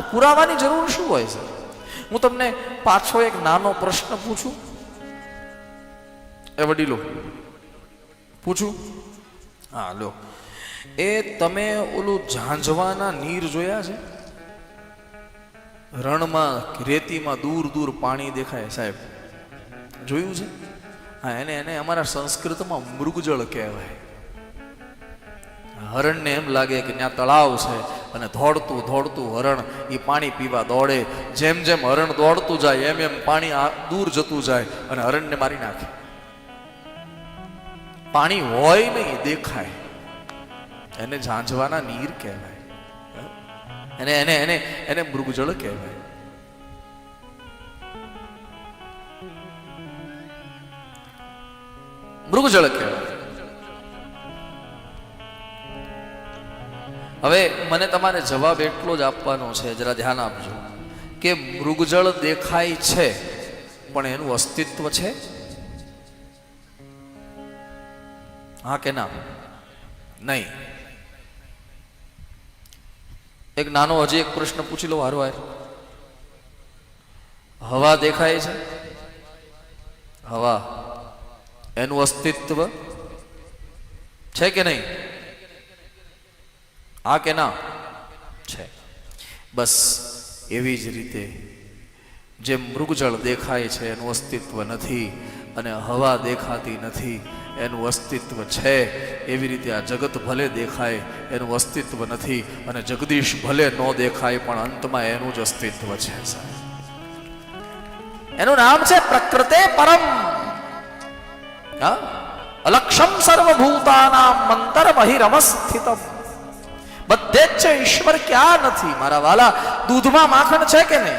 પુરાવાની જરૂર શું હોય છે? હું તમને પાછો એક નાનો પ્રશ્ન પૂછું. એ વડીલો, પૂછું? હા, લો. એ તમે ઓલું ઝાંઝવાના નીર જોયા છે? રણમાં, રેતીમાં દૂર દૂર પાણી દેખાય સાહેબ. જોયું છે? હા, એને એને અમારા સંસ્કૃતમાં મૃગજળ કહેવાય. હરણને એમ લાગે કે ત્યાં તળાવ છે. અને દોડતું દોડતું હરણ એ પાણી પીવા દોડે. જેમ જેમ હરણ દોડતું જાય, એમ એમ પાણી દૂર જતું જાય અને હરણને મારી નાખે. પાણી હોય નહીં દેખાય. એને ઝાંઝવાના નીર કહેવાય. એને એને એને એને મૃગજળ કહેવાય. મૃગજળ કહેવાય. હવે મને તમારે જવાબ એટલો જ આપવાનો છે, જરા ધ્યાન આપજો, કે મૃગજળ દેખાય છે, પણ એનું અસ્તિત્વ છે? હા કે ના? નહીં. એક નાનો હજી એક પ્રશ્ન પૂછી લો હારો આય હવા દેખાય છે? હવા. એનું અસ્તિત્વ છે કે નહીં? હા કે ના છે. બસ એવી જ રીતે જે મૃગજળ દેખાય છે એનું અસ્તિત્વ નથી અને હવા દેખાતી નથી, એનું અસ્તિત્વ છે. એવી રીતે આ જગત ભલે દેખાય, એનું અસ્તિત્વ નથી અને જગદીશ ભલે ન દેખાય, પણ અંતમાં એનું જ અસ્તિત્વ છે એનું નામ છે પ્રકૃતે પરમ. અલક્ષમ સર્વભૂતાના મંતર બહિરમસ્થિતમ બધે જ છે, ઈશ્વર ક્યાં નથી? મારા વાલા, દૂધમાં માખણ છે કે નહીં?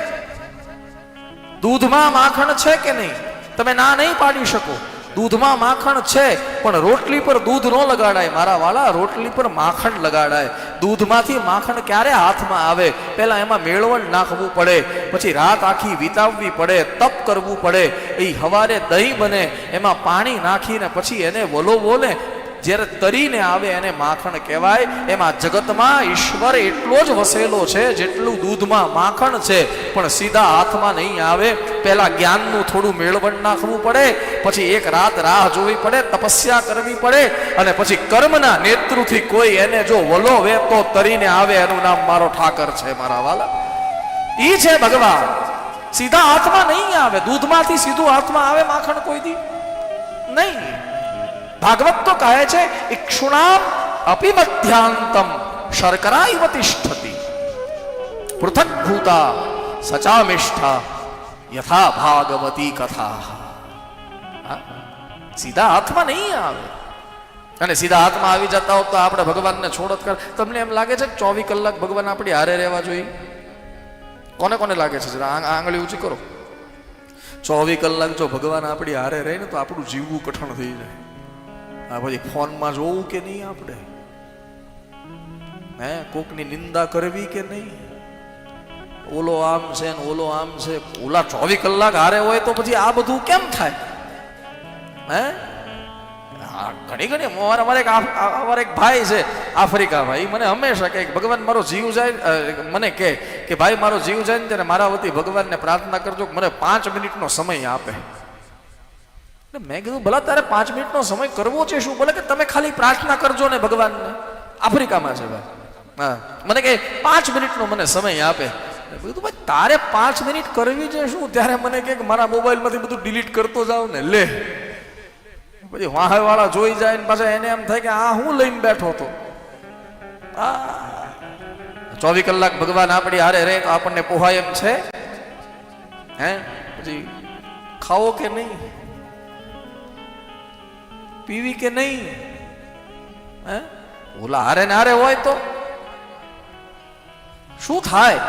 દૂધમાં માખણ છે કે નહીં? તમે ના નહીં પાડી શકો. દૂધમાં માખણ છે, પણ રોટલી પર દૂધ ન લગાડાય. મારા વાલા, રોટલી પર માખણ લગાડાય. દૂધમાંથી માખણ ક્યારે હાથમાં આવે? પહેલા એમાં મેળવણ નાખવું પડે, પછી રાત આખી વિતાવવી પડે, તપ કરવું પડે. એ હવારે દહીં બને, એમાં પાણી નાખીને પછી એને વલોવો ને જ્યારે તરીને આવે એને માખણ કહેવાય, એમાં જગતમાં ઈશ્વર એટલો જ વસેલો છે, જેટલું દૂધમાં માખણ છે, પણ સીધા હાથમાં નહીં આવે. પહેલાં જ્ઞાનનું થોડું મેળવણ નાખવું પડે, પછી એક રાત રાહ જોવી પડે, તપસ્યા કરવી પડે, અને પછી કર્મના નેતૃથી કોઈ એને જો વલોવે તો તરીને આવે, એનું નામ મારો ઠાકર છે, મારા વાલા. ઈ છે ભગવાન. સીધા હાથમાં નહીં આવે. દૂધમાંથી સીધું હાથમાં આવે માખણ કોઈ દી? નહીં. ભાગવત તો કહે છે, ઇક્ષુણામ અપિમધ્યાંતમ શર્કરા ઇવ તિષ્ઠતિ. પૃથક ભૂતા સચામિષ્ઠા યથા ભાગવતી કથા। સીધા હાથમાં નહીં આવે। અને સીધા હાથમાં આવી જતા હોત તો આપણે ભગવાનને છોડત કર તમને એમ લાગે છે ચોવીસ કલાક ભગવાન આપણી હારે રહેવા જોઈએ? કોને કોને લાગે છે? આંગળી ઊંચી કરો। ચોવીસ કલાક જો ભગવાન આપણી હારે રહે ને તો આપણું જીવવું કઠણ થઈ જાય। આ પછી ફોનમાં જોવું કે નહીં આપણે? હે, કોકની નિંદા કરવી કે નહીં? ઓલો આમ છે ને ઓલો આમ છે. ઓલા ચોવીસ કલાક હારે હોય તો પછી આ બધું કેમ થાય? હે? હા ઘણી ઘણી અમારા અમારે એક અમારે એક ભાઈ છે આફ્રિકામાં. એ મને હંમેશા કહે ભગવાન, મારો જીવ જાય. મને કહે કે, ભાઈ, મારો જીવ જાય ને ત્યારે મારા વતી ભગવાનને પ્રાર્થના કરજો મને પાંચ મિનિટનો સમય આપે. મેં કીધું, ભલા તારે પાંચ મિનિટનો સમય કરવો છે શું? બોલે કે તમે ખાલી પ્રાર્થના કરજો ને ભગવાનને. આફ્રિકામાં છે ભાઈ. હા. મને કે પાંચ મિનિટનો મને સમય આપે. કીધું, ભાઈ, તારે પાંચ મિનિટ કરવી છે શું? ત્યારે મને કે મારા મોબાઈલમાંથી બધું ડિલીટ કરતો જાવ ને. લે. પછી વાળા જોઈ જાય ને પાછા એને એમ થાય કે, આ હું લઈને બેઠો હતો. ચોવીસ કલાક ભગવાન આપણી હારે રે તો આપણને પોહાય એમ છે. હે? પછી ખાવો કે નહીં? પીવી કે નહીં? હે? ઓલા હારે ને હારે હોય તો? શું થાય?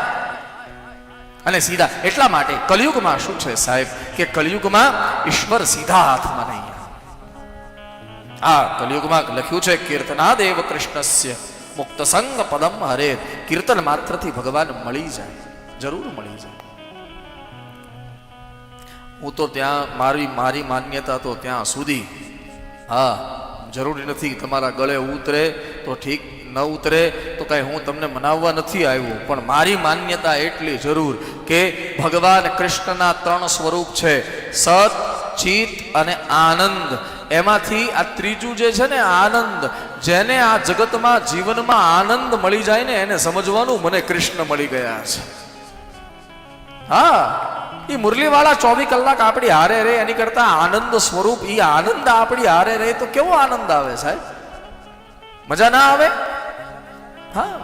અને સીધા એટલા માટે કલયુગમાં શું છે સાહેબ? કે કલયુગમાં ઈશ્વર સીધા હાથમાં નહીં આ કલયુગમાં લખ્યું છે કીર્તના દેવ કૃષ્ણસ્ય મુક્ત સંગ પદમ હરે. કીર્તન માત્રથી ભગવાન મળી જાય, જરૂર મળી જાય. હું તો ત્યાં મારી મારી માન્યતા તો ત્યાં સુધી હા, જરૂરી નથી તમારા ગળે ઉતરે તો ઠીક, ન ઉતરે તો કાંઈ હું તમને મનાવવા નથી આવ્યો. પણ મારી માન્યતા એટલી જરૂર કે ભગવાન કૃષ્ણના ત્રણ સ્વરૂપ છે, સત ચિત અને આનંદ. એમાંથી આ ત્રીજું જે છે ને આનંદ, જેને આ જગતમાં જીવનમાં આનંદ મળી જાય ને એને સમજવાનું મને કૃષ્ણ મળી ગયા છે. હા. એ મુરલીવાળા ચોવીસ કલાક આપણી હારે રહે એની કરતા આનંદ સ્વરૂપ એ આનંદ આપણી હારે રહે તો કેવો આનંદ આવે સાહેબ મજા ના આવે હા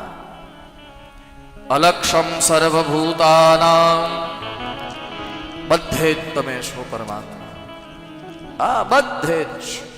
અલક્ષમ સર્વભૂતાનામ બધે જ તમે છો પરમાત્મા હા બધે જ